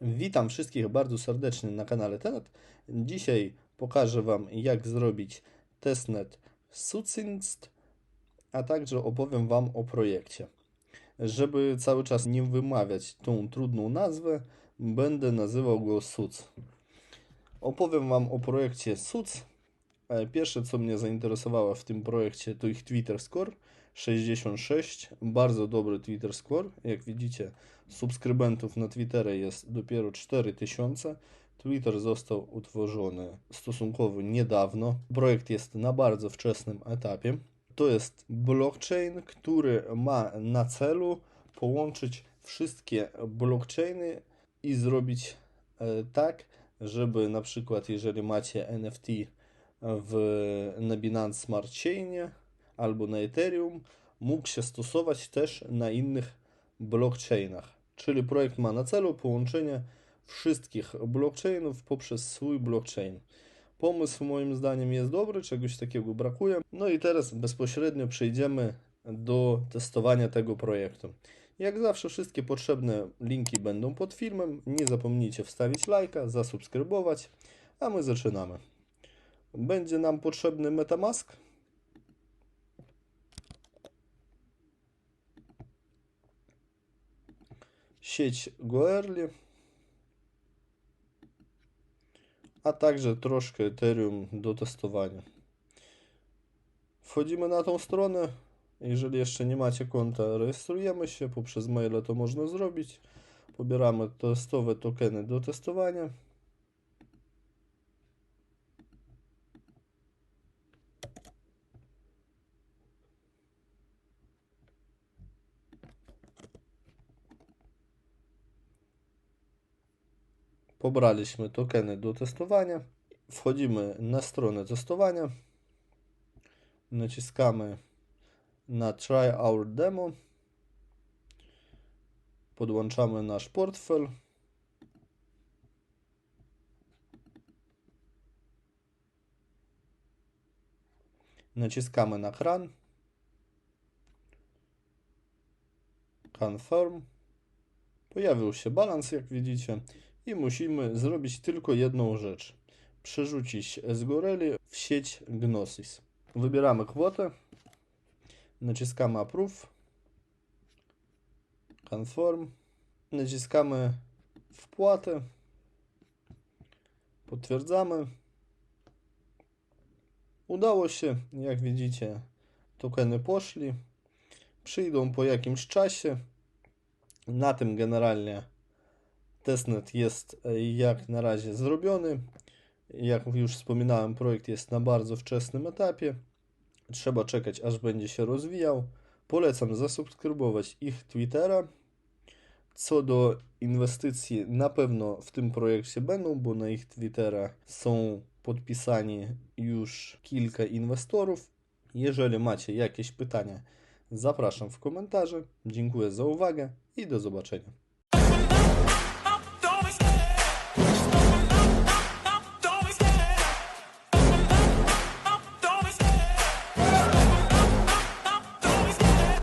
Witam wszystkich bardzo serdecznie na kanale Tenet. Dzisiaj pokażę Wam, jak zrobić testnet Succinst, a także opowiem Wam o projekcie. Żeby cały czas nie wymawiać tą trudną nazwę, będę nazywał go SUC. Opowiem Wam o projekcie SUC. E, Pierwsze, co mnie zainteresowało w tym projekcie, to ich Twitter Score 66. Bardzo dobry Twitter Score. Jak widzicie, subskrybentów na Twitterze jest dopiero 4000. Twitter został utworzony stosunkowo niedawno. Projekt jest na bardzo wczesnym etapie. To jest blockchain, który ma na celu połączyć wszystkie blockchainy i zrobić e, tak, żeby na przykład jeżeli macie NFT w, na Binance Smart Chainie albo na Ethereum, mógł się stosować też na innych blockchainach. Czyli projekt ma na celu połączenie wszystkich blockchainów poprzez swój blockchain. Pomysł moim zdaniem jest dobry, czegoś takiego brakuje. No i teraz bezpośrednio przejdziemy do testowania tego projektu. Jak zawsze wszystkie potrzebne linki będą pod filmem. Nie zapomnijcie wstawić lajka, zasubskrybować, a my zaczynamy. Będzie nam potrzebny MetaMask. Sieć Goerli. A także troszkę Ethereum do testowania. Wchodzimy na tą stronę. Jeżeli jeszcze nie macie konta, rejestrujemy się. Poprzez maile to można zrobić. Pobieramy testowe tokeny do testowania. Pobraliśmy tokeny do testowania. Wchodzimy na stronę testowania. Naciskamy na Try Our Demo. Podłączamy nasz portfel. Naciskamy na kran. Confirm. Pojawił się balans, jak widzicie. I musimy zrobić tylko jedną rzecz. Przerzucić z Goreli w sieć Gnosis. Wybieramy kwotę. Naciskamy Approve. Conform. Naciskamy wpłatę. Potwierdzamy. Udało się, jak widzicie, tokeny poszli. Przyjdą po jakimś czasie. Na tym generalnie testnet jest jak na razie zrobiony. Jak już wspominałem, projekt jest na bardzo wczesnym etapie. Trzeba czekać, aż będzie się rozwijał. Polecam zasubskrybować ich Twittera. Co do inwestycji, na pewno w tym projekcie będą, bo na ich Twittera są podpisani już kilka inwestorów. Jeżeli macie jakieś pytania, zapraszam w komentarze. Dziękuję za uwagę i do zobaczenia.